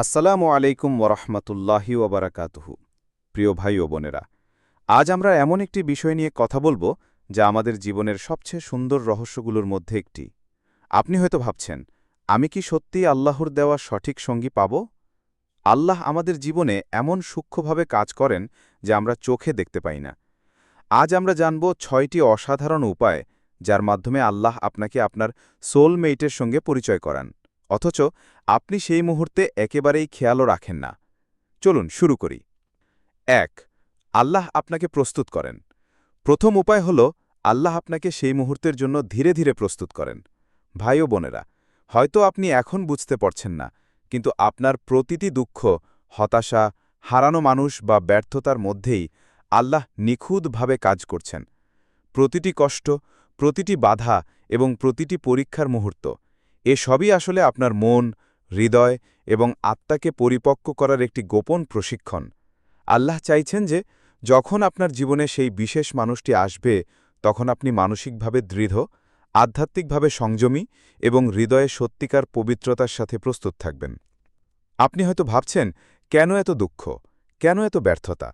আসসালামু আলাইকুম ওরহমতুল্লাহি ওবরাকাতুহু। প্রিয় ভাই ও বোনেরা, আজ আমরা এমন একটি বিষয় নিয়ে কথা বলব যা আমাদের জীবনের সবচেয়ে সুন্দর রহস্যগুলোর মধ্যে একটি। আপনি হয়তো ভাবছেন, আমি কি সত্যিই আল্লাহর দেওয়া সঠিক সঙ্গী পাব? আল্লাহ আমাদের জীবনে এমন সূক্ষ্মভাবে কাজ করেন যে আমরা চোখে দেখতে পাই না। আজ আমরা জানব ছয়টি অসাধারণ উপায় যার মাধ্যমে আল্লাহ আপনাকে আপনার সোলমেইটের সঙ্গে পরিচয় করান। অথচ আপনি সেই মুহূর্তে একেবারেই খেয়ালও রাখেন না। চলুন শুরু করি। এক, আল্লাহ আপনাকে প্রস্তুত করেন। প্রথম উপায় হল, আল্লাহ আপনাকে সেই মুহূর্তের জন্য ধীরে ধীরে প্রস্তুত করেন। ভাই ও বোনেরা, হয়তো আপনি এখন বুঝতে পারছেন না, কিন্তু আপনার প্রতিটি দুঃখ, হতাশা, হারানো মানুষ বা ব্যর্থতার মধ্যেই আল্লাহ নিখুঁতভাবে কাজ করছেন। প্রতিটি কষ্ট, প্রতিটি বাধা এবং প্রতিটি পরীক্ষার মুহূর্ত এ সবই আসলে আপনার মন, হৃদয় এবং আত্মাকে পরিপক্ক করার একটি গোপন প্রশিক্ষণ। আল্লাহ চাইছেন যে, যখন আপনার জীবনে সেই বিশেষ মানুষটি আসবে, তখন আপনি মানসিকভাবে দৃঢ়, আধ্যাত্মিকভাবে সংযমী এবং হৃদয়ে সত্যিকার পবিত্রতার সাথে প্রস্তুত থাকবেন। আপনি হয়তো ভাবছেন, কেন এত দুঃখ? কেন এত ব্যর্থতা?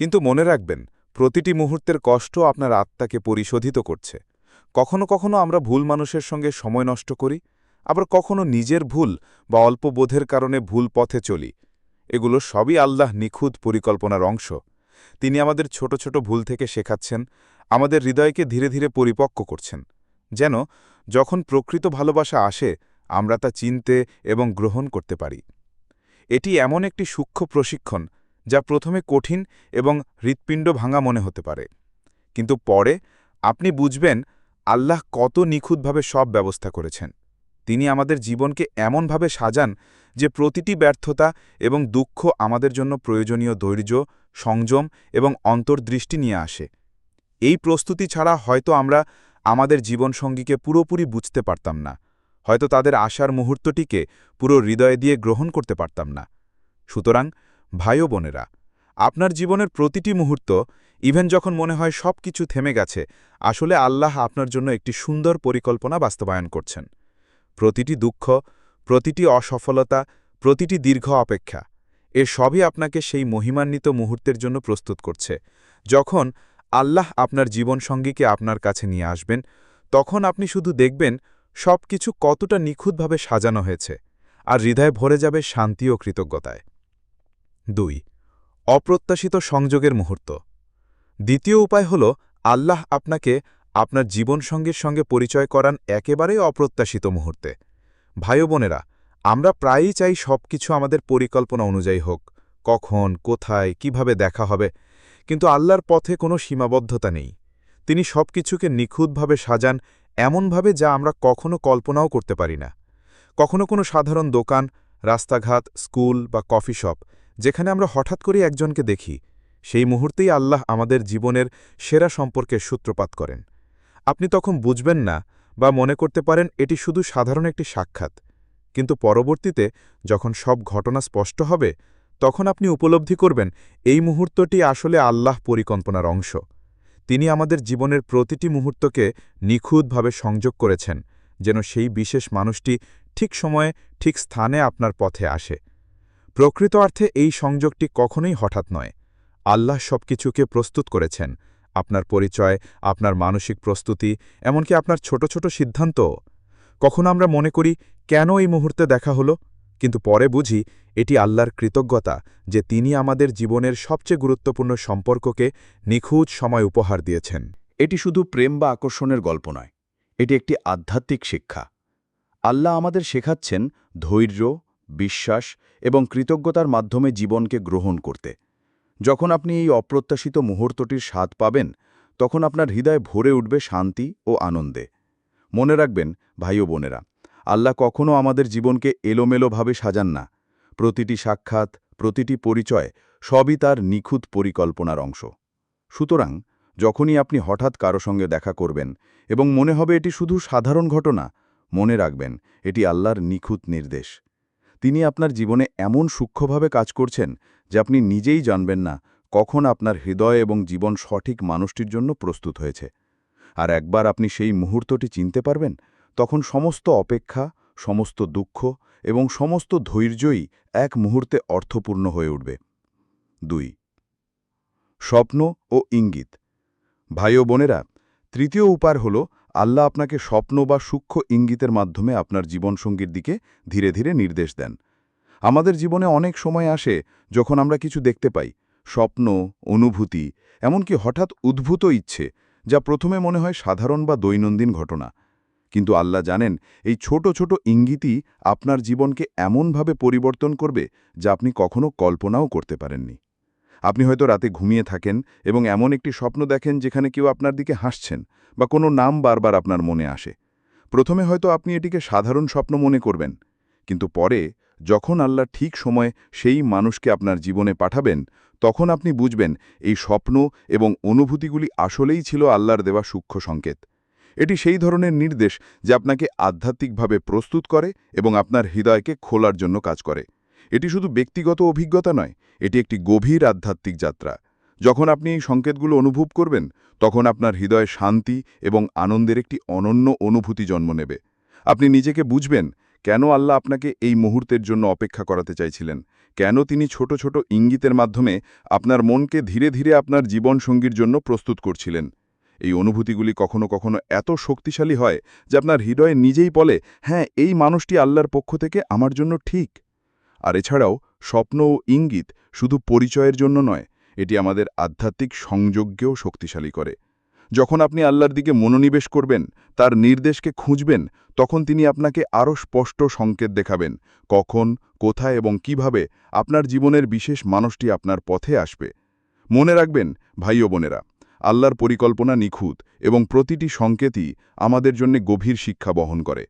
কিন্তু মনে রাখবেন, প্রতিটি মুহূর্তের কষ্ট আপনার আত্মাকে পরিশোধিত করছে। কখনো কখনো আমরা ভুল মানুষের সঙ্গে সময় নষ্ট করি আবার কখনো নিজের ভুল বা অল্প বোধের কারণে ভুল পথে চলি। এগুলো সবই আল্লাহ নিখুঁত পরিকল্পনার অংশ। তিনি আমাদের ছোট ছোট ভুল থেকে শেখাচ্ছেন, আমাদের হৃদয়কে ধীরে ধীরে পরিপক্ক করছেন। যেন যখন প্রকৃত ভালোবাসা আসে, আমরা তা চিনতে এবং গ্রহণ করতে পারি। এটি এমন একটি সূক্ষ্ম প্রশিক্ষণ, যা প্রথমে কঠিন এবং হৃৎপিণ্ড ভাঙা মনে হতে পারে। কিন্তু পরে আপনি বুঝবেন, আল্লাহ কত নিখুঁতভাবে সব ব্যবস্থা করেছেন। তিনি আমাদের জীবনকে এমনভাবে সাজান যে প্রতিটি ব্যর্থতা এবং দুঃখ আমাদের জন্য প্রয়োজনীয় ধৈর্য, সংযম এবং অন্তর্দৃষ্টি নিয়ে আসে। এই প্রস্তুতি ছাড়া হয়তো আমরা আমাদের জীবনসঙ্গীকে পুরোপুরি বুঝতে পারতাম না। হয়তো তাদের আশার মুহূর্তটিকে পুরো হৃদয় দিয়ে গ্রহণ করতে পারতাম না। সুতরাং, ভাই বোনেরা, আপনার জীবনের প্রতিটি মুহূর্ত, ইভেন যখন মনে হয় সব কিছু থেমে গেছে, আসলে আল্লাহ আপনার জন্য একটি সুন্দর পরিকল্পনা বাস্তবায়ন করছেন। প্রতিটি দুঃখ, প্রতিটি অসফলতা, প্রতিটি দীর্ঘ অপেক্ষা, এ সবই আপনাকে সেই মহিমান্বিত মুহূর্তের জন্য প্রস্তুত করছে। যখন আল্লাহ আপনার জীবনসঙ্গীকে আপনার কাছে নিয়ে আসবেন, তখন আপনি শুধু দেখবেন সব কিছু কতটা নিখুঁতভাবে সাজানো হয়েছে আর হৃদয় ভরে যাবে শান্তি ও কৃতজ্ঞতায়। দুই, অপ্রত্যাশিত সংযোগের মুহূর্ত। দ্বিতীয় উপায় হল, আল্লাহ আপনাকে আপনার জীবন জীবনসঙ্গীর সঙ্গে পরিচয় করান একেবারেই অপ্রত্যাশিত মুহূর্তে। ভাই বোনেরা, আমরা প্রায়ই চাই সব কিছু আমাদের পরিকল্পনা অনুযায়ী হোক, কখন, কোথায়, কীভাবে দেখা হবে, কিন্তু আল্লাহর পথে কোনো সীমাবদ্ধতা নেই। তিনি সব কিছুকে নিখুঁতভাবে সাজান এমনভাবে যা আমরা কখনো কল্পনাও করতে পারি না। কখনো কোনো সাধারণ দোকান, রাস্তাঘাট, স্কুল বা কফি শপ, যেখানে আমরা হঠাৎ করে একজনকে দেখি, সেই মুহূর্তেই আল্লাহ আমাদের জীবনের সেরা সম্পর্কের সূত্রপাত করেন। আপনি তখন বুঝবেন না বা মনে করতে পারেন এটি শুধু সাধারণ একটি সাক্ষাৎ। কিন্তু পরবর্তীতে যখন সব ঘটনা স্পষ্ট হবে, তখন আপনি উপলব্ধি করবেন এই মুহূর্তটি আসলে আল্লাহ পরিকল্পনার অংশ। তিনি আমাদের জীবনের প্রতিটি মুহূর্তকে নিখুঁতভাবে সংযোগ করেছেন, যেন সেই বিশেষ মানুষটি ঠিক সময়ে, ঠিক স্থানে আপনার পথে আসে। প্রকৃত অর্থে এই সংযোগটি কখনোই হঠাৎ নয়। আল্লাহ সবকিছুকে প্রস্তুত করেছেন। আপনার পরিচয়, আপনার মানসিক প্রস্তুতি, এমনকি আপনার ছোট ছোট সিদ্ধান্ত। কখনো আমরা মনে করি, কেন এই মুহূর্তে দেখা হলো? কিন্তু পরে বুঝি, এটি আল্লাহর কৃতজ্ঞতা যে তিনি আমাদের জীবনের সবচেয়ে গুরুত্বপূর্ণ সম্পর্ককে নিখুঁত সময় উপহার দিয়েছেন। এটি শুধু প্রেম বা আকর্ষণের গল্প নয়, এটি একটি আধ্যাত্মিক শিক্ষা। আল্লাহ আমাদের শেখাচ্ছেন ধৈর্য, বিশ্বাস এবং কৃতজ্ঞতার মাধ্যমে জীবনকে গ্রহণ করতে। যখন আপনি এই অপ্রত্যাশিত মুহূর্তটির স্বাদ পাবেন, তখন আপনার হৃদয় ভরে উঠবে শান্তি ও আনন্দে। মনে রাখবেন, ভাই ও বোনেরা, আল্লাহ কখনও আমাদের জীবনকে এলোমেলোভাবে সাজান না। প্রতিটি সাক্ষাৎ, প্রতিটি পরিচয় সবই তার নিখুঁত পরিকল্পনার অংশ। সুতরাং, যখনই আপনি হঠাৎ কারও সঙ্গে দেখা করবেন এবং মনে হবে এটি শুধু সাধারণ ঘটনা, মনে রাখবেন, এটি আল্লাহর নিখুঁত নির্দেশ। তিনি আপনার জীবনে এমন সূক্ষ্মভাবে কাজ করছেন যে আপনি নিজেই জানবেন না কখন আপনার হৃদয় এবং জীবন সঠিক মানুষটির জন্য প্রস্তুত হয়েছে। আর একবার আপনি সেই মুহূর্তটি চিনতে পারবেন, তখন সমস্ত অপেক্ষা, সমস্ত দুঃখ এবং সমস্ত ধৈর্যই এক মুহূর্তে অর্থপূর্ণ হয়ে উঠবে। দুই, স্বপ্ন ও ইঙ্গিত। ভাই ও বোনেরা, তৃতীয় উপায় হল আল্লাহ আপনাকে স্বপ্ন বা সূক্ষ্ম ইঙ্গিতের মাধ্যমে আপনার জীবনসঙ্গীর দিকে ধীরে ধীরে নির্দেশ দেন। আমাদের জীবনে অনেক সময় আসে যখন আমরা কিছু দেখতে পাই, স্বপ্ন, অনুভূতি, এমনকি হঠাৎ উদ্ভূত ইচ্ছে, যা প্রথমে মনে হয় সাধারণ বা দৈনন্দিন ঘটনা। কিন্তু আল্লাহ জানেন, এই ছোট ছোট ইঙ্গিতই আপনার জীবনকে এমনভাবে পরিবর্তন করবে যা আপনি কখনো কল্পনাও করতে পারেননি। আপনি হয়তো রাতে ঘুমিয়ে থাকেন এবং এমন একটি স্বপ্ন দেখেন যেখানে কেউ আপনার দিকে হাসছেন বা কোনো নাম বারবার আপনার মনে আসে। প্রথমে হয়তো আপনি এটিকে সাধারণ স্বপ্ন মনে করবেন, কিন্তু পরে যখন আল্লাহ ঠিক সময়ে সেই মানুষকে আপনার জীবনে পাঠাবেন, তখন আপনি বুঝবেন এই স্বপ্ন এবং অনুভূতিগুলি আসলেই ছিল আল্লাহর দেওয়া সূক্ষ্ম সংকেত। এটি সেই ধরনের নির্দেশ যা আপনাকে আধ্যাত্মিকভাবে প্রস্তুত করে এবং আপনার হৃদয়কে খোলার জন্য কাজ করে। এটি শুধু ব্যক্তিগত অভিজ্ঞতা নয় এটি একটি গভীর আধ্যাত্মিক যাত্রা। যখন আপনি এই সংকেতগুলো অনুভব করবেন, তখন আপনার হৃদয়ে শান্তি এবং আনন্দের একটি অনন্য অনুভূতি জন্ম নেবে। আপনি নিজেকে বুঝবেন, কেন আল্লাহ আপনাকে এই মুহূর্তের জন্য অপেক্ষা করাতে চাইছিলেন? কেন তিনি ছোট ছোট ইঙ্গিতের মাধ্যমে আপনার মনকে ধীরে ধীরে আপনার জীবনসঙ্গীর জন্য প্রস্তুত করছিলেন? এই অনুভূতিগুলি কখনো কখনো এত শক্তিশালী হয় যে আপনার হৃদয়ে নিজেই বলে হ্যাঁ এই মানুষটি আল্লাহর পক্ষ থেকে আমার জন্য ঠিক। আর এছাড়াও স্বপ্ন ও ইঙ্গিত শুধু পরিচয়ের জন্য নয়, এটি আমাদের আধ্যাত্মিক সংযোগকেও শক্তিশালী করে। যখন আপনি আল্লাহর দিকে মনোনিবেশ করবেন, তার নির্দেশকে খুঁজবেন, তখন তিনি আপনাকে আরও স্পষ্ট সংকেত দেখাবেন, কখন, কোথায় এবং কীভাবে আপনার জীবনের বিশেষ মানুষটি আপনার পথে আসবে। মনে রাখবেন, ভাই ও বোনেরা, আল্লাহর পরিকল্পনা নিখুঁত এবং প্রতিটি সংকেতই আমাদের জন্য গভীর শিক্ষা বহন করে।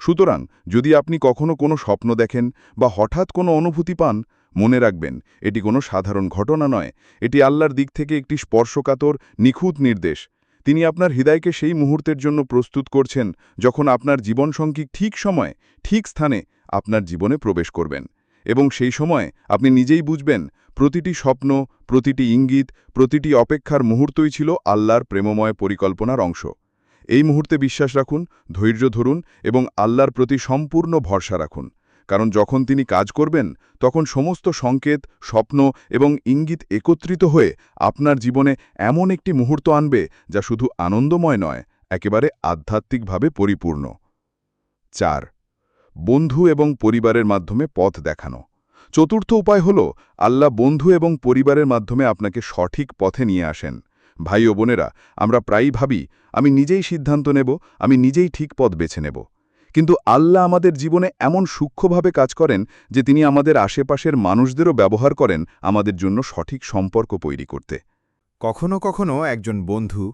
সুতরাং, যদি আপনি কখনো কোনো স্বপ্ন দেখেন বা হঠাৎ কোনো অনুভূতি পান মনে রাখবেন, এটি কোনো সাধারণ ঘটনা নয়। এটি আল্লাহর দিক থেকে একটি স্পর্শকাতর, নিখুঁত নির্দেশ। তিনি আপনার হৃদয়কে সেই মুহূর্তের জন্য প্রস্তুত করছেন যখন আপনার জীবনসঙ্গী ঠিক সময়, ঠিক স্থানে আপনার জীবনে প্রবেশ করবেন। এবং সেই সময় আপনি নিজেই বুঝবেন, প্রতিটি স্বপ্ন, প্রতিটি ইঙ্গিত, প্রতিটি অপেক্ষার মুহূর্তই ছিল আল্লাহর প্রেমময় পরিকল্পনার অংশ। এই মুহূর্তে বিশ্বাস রাখুন, ধৈর্য ধরুন এবং আল্লাহর প্রতি সম্পূর্ণ ভরসা রাখুন। কারণ যখন তিনি কাজ করবেন, তখন সমস্ত সংকেত, স্বপ্ন এবং ইঙ্গিত একত্রিত হয়ে আপনার জীবনে এমন একটি মুহূর্ত আনবে যা শুধু আনন্দময় নয়, একেবারে আধ্যাত্মিকভাবে পরিপূর্ণ। চার, বন্ধু এবং পরিবারের মাধ্যমে পথ দেখানো। চতুর্থ উপায় হল, আল্লাহ বন্ধু এবং পরিবারের মাধ্যমে আপনাকে সঠিক পথে নিয়ে আসেন। ভাই ও বোনেরা, আমরা প্রায়ই ভাবি, আমি নিজেই সিদ্ধান্ত নেব, আমি নিজেই ঠিক পথ বেছে নেব। কিন্তু আল্লাহ আমাদের জীবনে এমন সূক্ষ্মভাবে কাজ করেন যে তিনি আমাদের আশেপাশের মানুষদেরও ব্যবহার করেন আমাদের জন্য সঠিক সম্পর্ক তৈরি করতে। কখনো কখনো একজন বন্ধু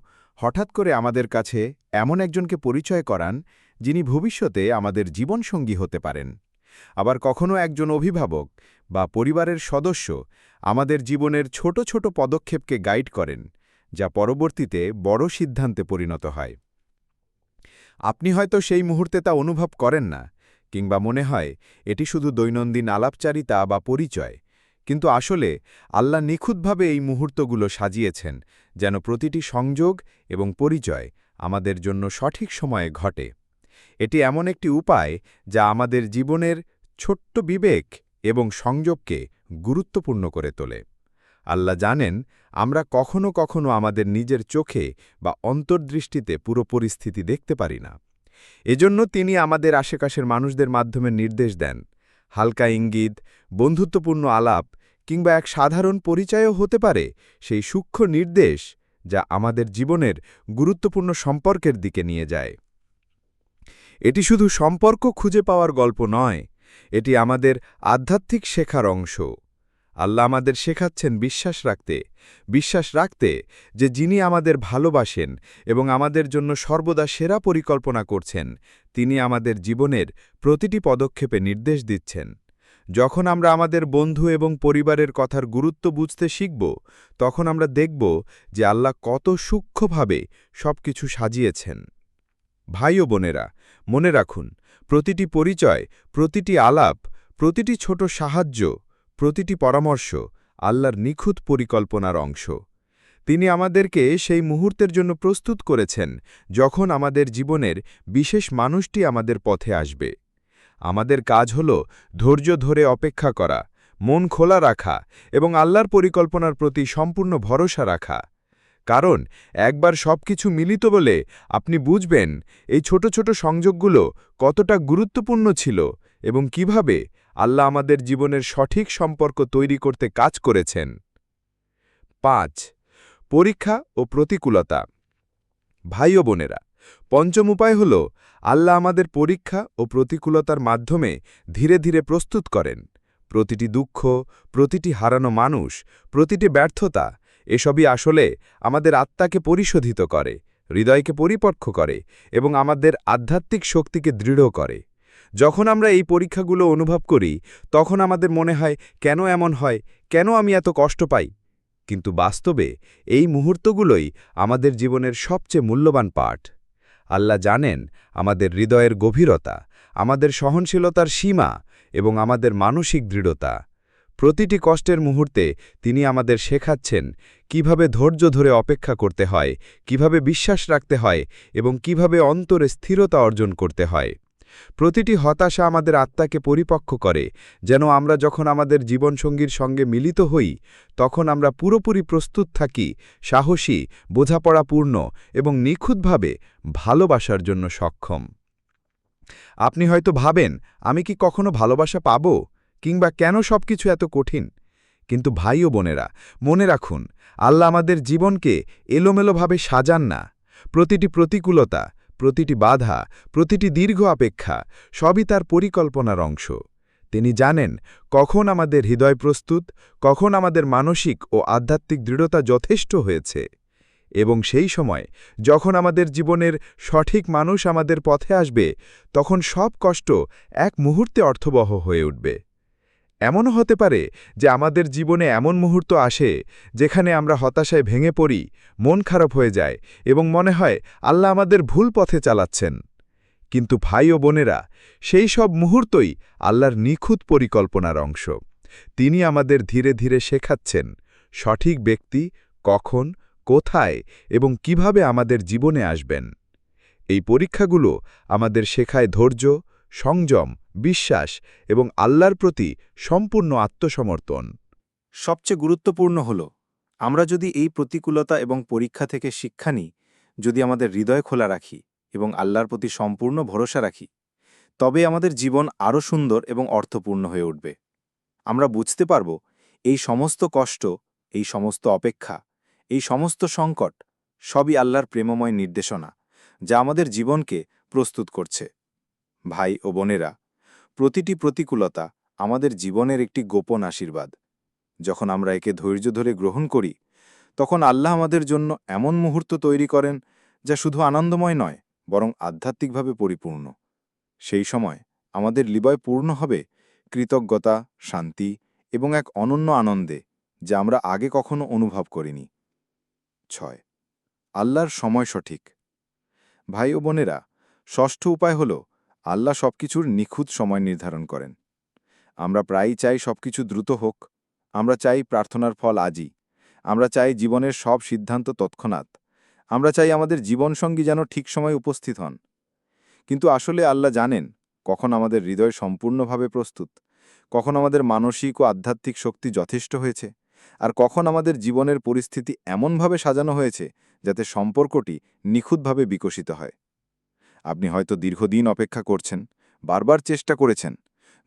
হঠাৎ করে আমাদের কাছে এমন একজনকে পরিচয় করান যিনি ভবিষ্যতে আমাদের জীবনসঙ্গী হতে পারেন। আবার কখনো একজন অভিভাবক বা পরিবারের সদস্য আমাদের জীবনের ছোট ছোট পদক্ষেপকে গাইড করেন, যা পরবর্তীতে বড় সিদ্ধান্তে পরিণত হয়। আপনি হয়তো সেই মুহূর্তে তা অনুভব করেন না, কিংবা মনে হয় এটি শুধু দৈনন্দিন আলাপচারিতা বা পরিচয়। কিন্তু আসলে আল্লাহ নিখুঁতভাবে এই মুহূর্তগুলো সাজিয়েছেন যেন প্রতিটি সংযোগ এবং পরিচয় আমাদের জন্য সঠিক সময়ে ঘটে। এটি এমন একটি উপায় যা আমাদের জীবনের ছোট্ট বিবেক এবং সংযোগকে গুরুত্বপূর্ণ করে তোলে। আল্লাহ জানেন, আমরা কখনো কখনো আমাদের নিজের চোখে বা অন্তর্দৃষ্টিতে পুরো পরিস্থিতি দেখতে পারি না। এজন্য তিনি আমাদের আশেপাশের মানুষদের মাধ্যমে নির্দেশ দেন। হালকা ইঙ্গিত, বন্ধুত্বপূর্ণ আলাপ কিংবা এক সাধারণ পরিচয়ও হতে পারে সেই সূক্ষ্ম নির্দেশ যা আমাদের জীবনের গুরুত্বপূর্ণ সম্পর্কের দিকে নিয়ে যায়। এটি শুধু সম্পর্ক খুঁজে পাওয়ার গল্প নয়, এটি আমাদের আধ্যাত্মিক শেখার অংশ। আল্লাহ আমাদের শেখাচ্ছেন বিশ্বাস রাখতে বিশ্বাস রাখতে যে যিনি আমাদের ভালোবাসেন এবং আমাদের জন্য সর্বদা সেরা পরিকল্পনা করছেন, তিনি আমাদের জীবনের প্রতিটি পদক্ষেপে নির্দেশ দিচ্ছেন। যখন আমরা আমাদের বন্ধু এবং পরিবারের কথার গুরুত্ব বুঝতে শিখব, তখন আমরা দেখব যে আল্লাহ কত সূক্ষ্মভাবে সবকিছু সাজিয়েছেন। ভাই ও বোনেরা, মনে রাখুন, প্রতিটি পরিচয়, প্রতিটি আলাপ, প্রতিটি ছোট সাহায্য প্রতিটি পরামর্শ আল্লাহর নিখুঁত পরিকল্পনার অংশ। তিনি আমাদেরকে সেই মুহূর্তের জন্য প্রস্তুত করেছেন যখন আমাদের জীবনের বিশেষ মানুষটি আমাদের পথে আসবে। আমাদের কাজ হল ধৈর্য ধরে অপেক্ষা করা, মন খোলা রাখা এবং আল্লাহর পরিকল্পনার প্রতি সম্পূর্ণ ভরসা রাখা। কারণ একবার সবকিছু মিলিত বলে আপনি বুঝবেন এই ছোট ছোট সংযোগগুলো কতটা গুরুত্বপূর্ণ ছিল এবং কীভাবে আল্লাহ আমাদের জীবনের সঠিক সম্পর্ক তৈরি করতে কাজ করেছেন। পাঁচ, পরীক্ষা ও প্রতিকূলতা। ভাই ও বোনেরা, পঞ্চম উপায় হল, আল্লাহ আমাদের পরীক্ষা ও প্রতিকূলতার মাধ্যমে ধীরে ধীরে প্রস্তুত করেন। প্রতিটি দুঃখ, প্রতিটি হারানো মানুষ, প্রতিটি ব্যর্থতা, এসবই আসলে আমাদের আত্মাকে পরিশোধিত করে, হৃদয়কে পরিপক্ষ করে এবং আমাদের আধ্যাত্মিক শক্তিকে দৃঢ় করে। যখন আমরা এই পরীক্ষাগুলো অনুভব করি, তখন আমাদের মনে হয়, কেন এমন হয়? কেন আমি এত কষ্ট পাই? কিন্তু বাস্তবে, এই মুহূর্তগুলোই আমাদের জীবনের সবচেয়ে মূল্যবান পাঠ। আল্লাহ জানেন আমাদের হৃদয়ের গভীরতা, আমাদের সহনশীলতার সীমা এবং আমাদের মানসিক দৃঢ়তা। প্রতিটি কষ্টের মুহূর্তে তিনি আমাদের শেখাচ্ছেন কীভাবে ধৈর্য ধরে অপেক্ষা করতে হয়, কীভাবে বিশ্বাস রাখতে হয় এবং কীভাবে অন্তরে স্থিরতা অর্জন করতে হয়। প্রতিটি হতাশা আমাদের আত্মাকে পরিপক্ক করে। যেন আমরা যখন আমাদের জীবনসঙ্গীর সঙ্গে মিলিত হই, তখন আমরা পুরোপুরি প্রস্তুত থাকি, সাহসী, বোঝাপড়াপূর্ণ এবং নিখুঁতভাবে ভালোবাসার জন্য সক্ষম। আপনি হয়তো ভাবেন, আমি কি কখনো ভালোবাসা পাব? কিংবা, কেন সবকিছু এত কঠিন? কিন্তু ভাই ও বোনেরা, মনে রাখুন, আল্লাহ আমাদের জীবনকে এলোমেলোভাবে সাজান না। প্রতিটি প্রতিকূলতা প্রতিটি বাধা, প্রতিটি দীর্ঘ অপেক্ষা, সবই তার পরিকল্পনার অংশ। তিনি জানেন, কখন আমাদের হৃদয় প্রস্তুত, কখন আমাদের মানসিক ও আধ্যাত্মিক দৃঢ়তা যথেষ্ট হয়েছে। এবং সেই সময়, যখন আমাদের জীবনের সঠিক মানুষ আমাদের পথে আসবে, তখন সব কষ্ট এক মুহূর্তে অর্থবহ হয়ে উঠবে। এমনও হতে পারে যে আমাদের জীবনে এমন মুহূর্ত আসে যেখানে আমরা হতাশায় ভেঙে পড়ি, মন খারাপ হয়ে যায় এবং মনে হয় আল্লাহ আমাদের ভুল পথে চালাচ্ছেন। কিন্তু ভাই ও বোনেরা, সেই সব মুহূর্তই আল্লাহর নিখুঁত পরিকল্পনার অংশ। তিনি আমাদের ধীরে ধীরে শেখাচ্ছেন সঠিক ব্যক্তি কখন, কোথায় এবং কীভাবে আমাদের জীবনে আসবেন। এই পরীক্ষাগুলো আমাদের শেখায় ধৈর্য সংযম, বিশ্বাস এবং আল্লাহর প্রতি সম্পূর্ণ আত্মসমর্পণ। সবচেয়ে গুরুত্বপূর্ণ হল, আমরা যদি এই প্রতিকূলতা এবং পরীক্ষা থেকে শিক্ষা নিই, যদি আমাদের হৃদয় খোলা রাখি এবং আল্লাহর প্রতি সম্পূর্ণ ভরসা রাখি, তবে আমাদের জীবন আরও সুন্দর এবং অর্থপূর্ণ হয়ে উঠবে। আমরা বুঝতে পারব, এই সমস্ত কষ্ট, এই সমস্ত অপেক্ষা, এই সমস্ত সংকট সবই আল্লাহর প্রেমময় নির্দেশনা, যা আমাদের জীবনকে প্রস্তুত করছে। ভাই ও বোনেরা, প্রতিটি প্রতিকূলতা আমাদের জীবনের একটি গোপন আশীর্বাদ। যখন আমরা একে ধৈর্য ধরে গ্রহণ করি, তখন আল্লাহ আমাদের জন্য এমন মুহূর্ত তৈরি করেন যা শুধু আনন্দময় নয়, বরং আধ্যাত্মিকভাবে পরিপূর্ণ। সেই সময় আমাদের লিবয় পূর্ণ হবে কৃতজ্ঞতা, শান্তি এবং এক অনন্য আনন্দে যা আমরা আগে কখনো অনুভব করিনি। ছয়, আল্লাহর সময় সঠিক। ভাই ও বোনেরা, ষষ্ঠ উপায় হল আল্লাহ সবকিছুর নিখুঁত সময় নির্ধারণ করেন। আমরা প্রায়ই চাই সবকিছু দ্রুত হোক। আমরা চাই প্রার্থনার ফল আজই। আমরা চাই জীবনের সব সিদ্ধান্ত তৎক্ষণাৎ। আমরা চাই আমাদের জীবনসঙ্গী যেন ঠিক সময় উপস্থিত হন। কিন্তু আসলে আল্লাহ জানেন কখন আমাদের হৃদয় সম্পূর্ণভাবে প্রস্তুত, কখন আমাদের মানসিক ও আধ্যাত্মিক শক্তি যথেষ্ট হয়েছে, আর কখন আমাদের জীবনের পরিস্থিতি এমনভাবে সাজানো হয়েছে যাতে সম্পর্কটি নিখুঁতভাবে বিকশিত হয়। আপনি হয়তো দীর্ঘদিন অপেক্ষা করছেন, বারবার চেষ্টা করেছেন,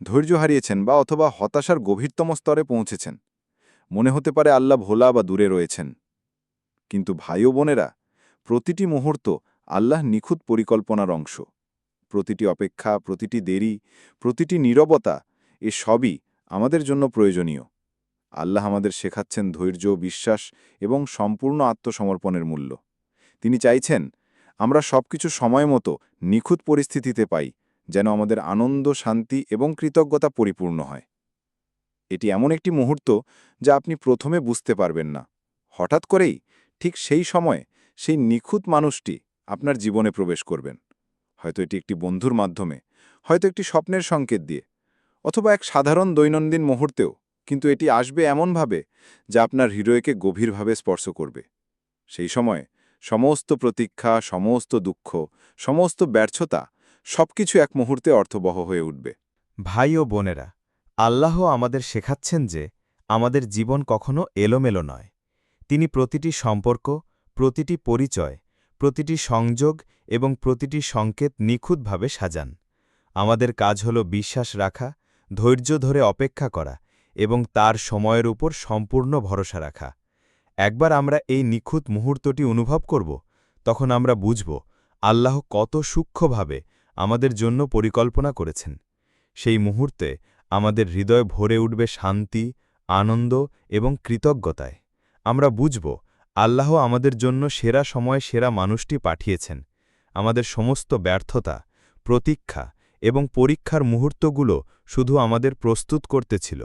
ধৈর্য হারিয়েছেন বা অথবা হতাশার গভীরতম স্তরে পৌঁছেছেন। মনে হতে পারে আল্লাহ ভোলা বা দূরে রয়েছেন। কিন্তু ভাই বোনেরা, প্রতিটি মুহূর্ত আল্লাহ নিখুঁত পরিকল্পনার অংশ। প্রতিটি অপেক্ষা, প্রতিটি দেরি, প্রতিটি নীরবতা, এ সবই আমাদের জন্য প্রয়োজনীয়। আল্লাহ আমাদের শেখাচ্ছেন ধৈর্য, বিশ্বাস এবং সম্পূর্ণ আত্মসমর্পণের মূল্য। তিনি চাইছেন আমরা সবকিছু সময় মতো নিখুঁত পরিস্থিতিতে পাই, যেন আমাদের আনন্দ, শান্তি এবং কৃতজ্ঞতা পরিপূর্ণ হয়। এটি এমন একটি মুহূর্ত যা আপনি প্রথমে বুঝতে পারবেন না। হঠাৎ করেই ঠিক সেই সময়ে সেই নিখুঁত মানুষটি আপনার জীবনে প্রবেশ করবেন। হয়তো এটি একটি বন্ধুর মাধ্যমে, হয়তো একটি স্বপ্নের সংকেত দিয়ে, অথবা এক সাধারণ দৈনন্দিন মুহূর্তেও, কিন্তু এটি আসবে এমনভাবে যা আপনার হৃদয়কে গভীরভাবে স্পর্শ করবে। সেই সময় সমস্ত প্রতীক্ষা, সমস্ত দুঃখ, সমস্ত ব্যর্থতা সবকিছু এক মুহূর্তে অর্থবহ হয়ে উঠবে। ভাই ও বোনেরা, আল্লাহ আমাদের শেখাচ্ছেন যে আমাদের জীবন কখনো এলোমেলো নয়। তিনি প্রতিটি সম্পর্ক, প্রতিটি পরিচয়, প্রতিটি সংযোগ এবং প্রতিটি সংকেত নিখুঁতভাবে সাজান। আমাদের কাজ হল বিশ্বাস রাখা, ধৈর্য ধরে অপেক্ষা করা এবং তার সময়ের উপর সম্পূর্ণ ভরসা রাখা। একবার আমরা এই নিখুঁত মুহূর্তটি অনুভব করব, তখন আমরা বুঝব, আল্লাহ কত সূক্ষ্মভাবে আমাদের জন্য পরিকল্পনা করেছেন। সেই মুহূর্তে আমাদের হৃদয় ভরে উঠবে শান্তি, আনন্দ এবং কৃতজ্ঞতায়। আমরা বুঝব, আল্লাহ আমাদের জন্য সেরা সময়ে সেরা মানুষটি পাঠিয়েছেন। আমাদের সমস্ত ব্যর্থতা, প্রতীক্ষা এবং পরীক্ষার মুহূর্তগুলো শুধু আমাদের প্রস্তুত করতেছিল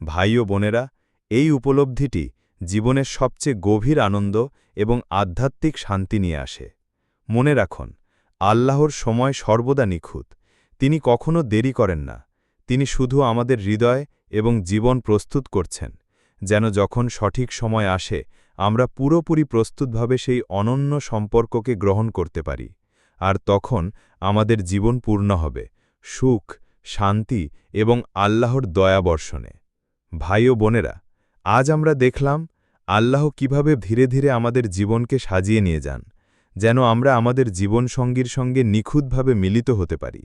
ভাই ও বোনেরা, এই উপলব্ধিটি জীবনের সবচেয়ে গভীর আনন্দ এবং আধ্যাত্মিক শান্তি নিয়ে আসে। মনে রাখুন, আল্লাহর সময় সর্বদা নিখুঁত। তিনি কখনো দেরি করেন না। তিনি শুধু আমাদের হৃদয় এবং জীবন প্রস্তুত করছেন। যেন যখন সঠিক সময় আসে, আমরা পুরোপুরি প্রস্তুতভাবে সেই অনন্য সম্পর্ককে গ্রহণ করতে পারি। আর তখন আমাদের জীবন পূর্ণ হবে। সুখ, শান্তি এবং আল্লাহর দয়াবর্ষণে ভাই ও বোনেরা আজ আমরা দেখলাম, আল্লাহ কীভাবে ধীরে ধীরে আমাদের জীবনকে সাজিয়ে নিয়ে যান, যেন আমরা আমাদের জীবনসঙ্গীর সঙ্গে নিখুঁতভাবে মিলিত হতে পারি।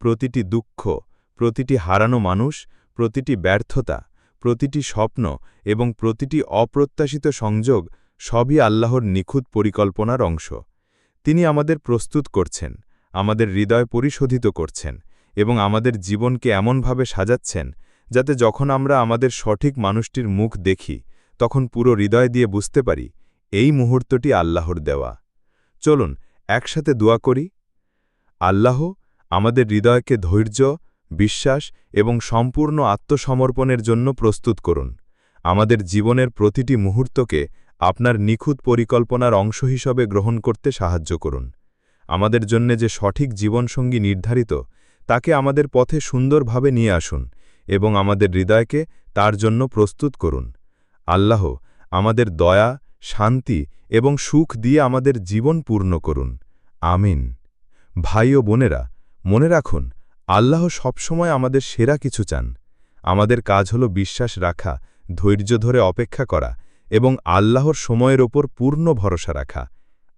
প্রতিটি দুঃখ, প্রতিটি হারানো মানুষ, প্রতিটি ব্যর্থতা, প্রতিটি স্বপ্ন এবং প্রতিটি অপ্রত্যাশিত সংযোগ সবই আল্লাহর নিখুঁত পরিকল্পনার অংশ। তিনি আমাদের প্রস্তুত করছেন, আমাদের হৃদয় পরিশোধিত করছেন এবং আমাদের জীবনকে এমনভাবে সাজাচ্ছেন যাতে যখন আমরা আমাদের সঠিক মানুষটির মুখ দেখি, তখন পুরো হৃদয় দিয়ে বুঝতে পারি, এই মুহূর্তটি আল্লাহর দেওয়া। চলুন, একসাথে দোয়া করি। আল্লাহ, আমাদের হৃদয়কে ধৈর্য, বিশ্বাস এবং সম্পূর্ণ আত্মসমর্পণের জন্য প্রস্তুত করুন। আমাদের জীবনের প্রতিটি মুহূর্তকে আপনার নিখুঁত পরিকল্পনার অংশ হিসাবে গ্রহণ করতে সাহায্য করুন। আমাদের জন্যে যে সঠিক জীবনসঙ্গী নির্ধারিত, তাকে আমাদের পথে সুন্দরভাবে নিয়ে আসুন। এবং আমাদের হৃদয়কে তার জন্য প্রস্তুত করুন। আল্লাহ আমাদের দয়া, শান্তি এবং সুখ দিয়ে আমাদের জীবন পূর্ণ করুন। আমিন। ভাই ও বোনেরা, মনে রাখুন, আল্লাহ সবসময় আমাদের সেরা কিছু চান। আমাদের কাজ হল বিশ্বাস রাখা, ধৈর্য ধরে অপেক্ষা করা এবং আল্লাহর সময়ের ওপর পূর্ণ ভরসা রাখা।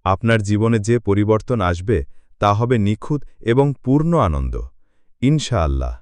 আপনার জীবনে যে পরিবর্তন আসবে, তা হবে নিখুঁত এবং পূর্ণ আনন্দ। ইনশাআল্লাহ।